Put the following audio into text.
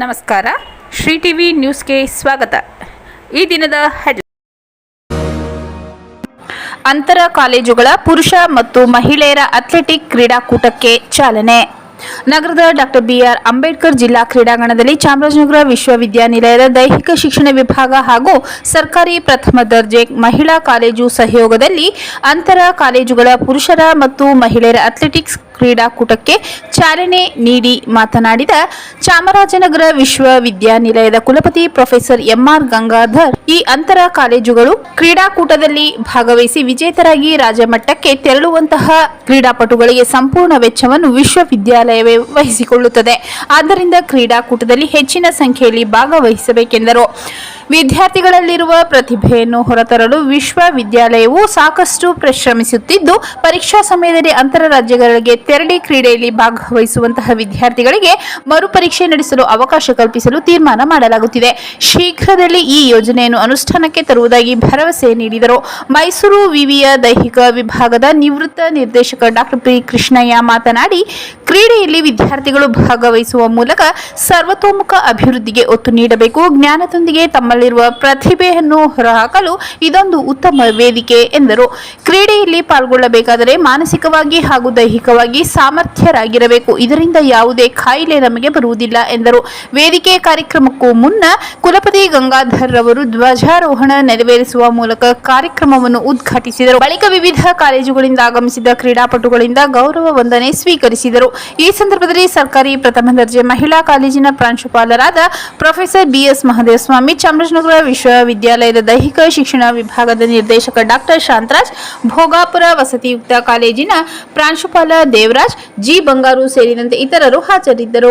ನಮಸ್ಕಾರ. ಶ್ರೀ ಟಿವಿ ನ್ಯೂಸ್ಗೆ ಸ್ವಾಗತ. ಈ ದಿನದ ಹೆಡ್ ಅಂತರ ಕಾಲೇಜುಗಳ ಪುರುಷ ಮತ್ತು ಮಹಿಳೆಯರ ಅಥ್ಲೆಟಿಕ್ ಕ್ರೀಡಾಕೂಟಕ್ಕೆ ಚಾಲನೆ. ನಗರದ ಡಾಕ್ಟರ್ ಬಿಆರ್ ಅಂಬೇಡ್ಕರ್ ಜಿಲ್ಲಾ ಕ್ರೀಡಾಂಗಣದಲ್ಲಿ ಚಾಮರಾಜನಗರ ವಿಶ್ವವಿದ್ಯಾನಿಲಯದ ದೈಹಿಕ ಶಿಕ್ಷಣ ವಿಭಾಗ ಹಾಗೂ ಸರ್ಕಾರಿ ಪ್ರಥಮ ದರ್ಜೆ ಮಹಿಳಾ ಕಾಲೇಜು ಸಹಯೋಗದಲ್ಲಿ ಅಂತರ ಕಾಲೇಜುಗಳ ಪುರುಷರ ಮತ್ತು ಮಹಿಳೆಯರ ಅಥ್ಲೆಟಿಕ್ಸ್ ಕ್ರೀಡಾಕೂಟಕ್ಕೆ ಚಾಲನೆ ನೀಡಿ ಮಾತನಾಡಿದ ಚಾಮರಾಜನಗರ ವಿಶ್ವವಿದ್ಯಾನಿಲಯದ ಕುಲಪತಿ ಪ್ರೊಫೆಸರ್ ಎಂಆರ್ ಗಂಗಾಧರ್, ಈ ಅಂತರ ಕಾಲೇಜುಗಳು ಕ್ರೀಡಾಕೂಟದಲ್ಲಿ ಭಾಗವಹಿಸಿ ವಿಜೇತರಾಗಿ ರಾಜ್ಯಮಟ್ಟಕ್ಕೆ ತೆರಳುವಂತಹ ಕ್ರೀಡಾಪಟುಗಳಿಗೆ ಸಂಪೂರ್ಣ ವೆಚ್ಚವನ್ನು ವಿಶ್ವವಿದ್ಯಾಲಯವೇ ವಹಿಸಿಕೊಳ್ಳುತ್ತದೆ. ಆದ್ದರಿಂದ ಕ್ರೀಡಾಕೂಟದಲ್ಲಿ ಹೆಚ್ಚಿನ ಸಂಖ್ಯೆಯಲ್ಲಿ ಭಾಗವಹಿಸಬೇಕೆಂದರು. ವಿದ್ಯಾರ್ಥಿಗಳಲ್ಲಿರುವ ಪ್ರತಿಭೆಯನ್ನು ಹೊರತರಲು ವಿಶ್ವವಿದ್ಯಾಲಯವು ಸಾಕಷ್ಟು ಪರಿಶ್ರಮಿಸುತ್ತಿದ್ದು, ಪರೀಕ್ಷಾ ಸಮಯದಲ್ಲಿ ಅಂತರ ರಾಜ್ಯಗಳಿಗೆ ತೆರಳಿ ಕ್ರೀಡೆಯಲ್ಲಿ ಭಾಗವಹಿಸುವಂತಹ ವಿದ್ಯಾರ್ಥಿಗಳಿಗೆ ಮರುಪರೀಕ್ಷೆ ನಡೆಸಲು ಅವಕಾಶ ಕಲ್ಪಿಸಲು ತೀರ್ಮಾನ ಮಾಡಲಾಗುತ್ತಿದೆ. ಶೀಘ್ರದಲ್ಲಿ ಈ ಯೋಜನೆಯನ್ನು ಅನುಷ್ಠಾನಕ್ಕೆ ತರುವುದಾಗಿ ಭರವಸೆ ನೀಡಿದರು. ಮೈಸೂರು ವಿವಿಯ ದೈಹಿಕ ವಿಭಾಗದ ನಿವೃತ್ತ ನಿರ್ದೇಶಕ ಡಾಕ್ಟರ್ ಪಿ ಕೃಷ್ಣಯ್ಯ ಮಾತನಾಡಿ ಕ್ರೀಡೆಯಲ್ಲಿ ವಿದ್ಯಾರ್ಥಿಗಳು ಭಾಗವಹಿಸುವ ಮೂಲಕ ಸರ್ವತೋಮುಖ ಅಭಿವೃದ್ಧಿಗೆ ಒತ್ತು ನೀಡಬೇಕು. ಜ್ಞಾನದೊಂದಿಗೆ ತಮ್ಮಲ್ಲಿರುವ ಪ್ರತಿಭೆಯನ್ನು ಹೊರಹಾಕಲು ಇದೊಂದು ಉತ್ತಮ ವೇದಿಕೆ ಎಂದರು. ಕ್ರೀಡೆಯಲ್ಲಿ ಪಾಲ್ಗೊಳ್ಳಬೇಕಾದರೆ ಮಾನಸಿಕವಾಗಿ ಹಾಗೂ ದೈಹಿಕವಾಗಿ ಸಾಮರ್ಥ್ಯರಾಗಿರಬೇಕು. ಇದರಿಂದ ಯಾವುದೇ ಕಾಯಿಲೆ ನಮಗೆ ಬರುವುದಿಲ್ಲ ಎಂದರು. ವೇದಿಕೆ ಕಾರ್ಯಕ್ರಮಕ್ಕೂ ಮುನ್ನ ಕುಲಪತಿ ಗಂಗಾಧರ್ ರವರು ಧ್ವಜಾರೋಹಣ ನೆರವೇರಿಸುವ ಮೂಲಕ ಕಾರ್ಯಕ್ರಮವನ್ನು ಉದ್ಘಾಟಿಸಿದರು. ಬಳಿಕ ವಿವಿಧ ಕಾಲೇಜುಗಳಿಂದ ಆಗಮಿಸಿದ ಕ್ರೀಡಾಪಟುಗಳಿಂದ ಗೌರವ ವಂದನೆ ಸ್ವೀಕರಿಸಿದರು. ಈ ಸಂದರ್ಭದಲ್ಲಿ ಸರ್ಕಾರಿ ಪ್ರಥಮ ದರ್ಜೆ ಮಹಿಳಾ ಕಾಲೇಜಿನ ಪ್ರಾಂಶುಪಾಲರಾದ ಪ್ರೊಫೆಸರ್ ಬಿಎಸ್ ಮಹದೇವಸ್ವಾಮಿ, ಚಾಮರಾಜನಗರ ವಿಶ್ವವಿದ್ಯಾಲಯದ ದೈಹಿಕ ಶಿಕ್ಷಣ ವಿಭಾಗದ ನಿರ್ದೇಶಕ ಡಾಕ್ಟರ್ ಶಾಂತರಾಜ್, ಭೋಗಾಪುರ ವಸತಿಯುಕ್ತ ಕಾಲೇಜಿನ ಪ್ರಾಂಶುಪಾಲ ದೇವರಾಜ್, ಜಿ ಬಂಗಾರು ಸೇರಿದಂತೆ ಇತರರು ಹಾಜರಿದ್ದರು.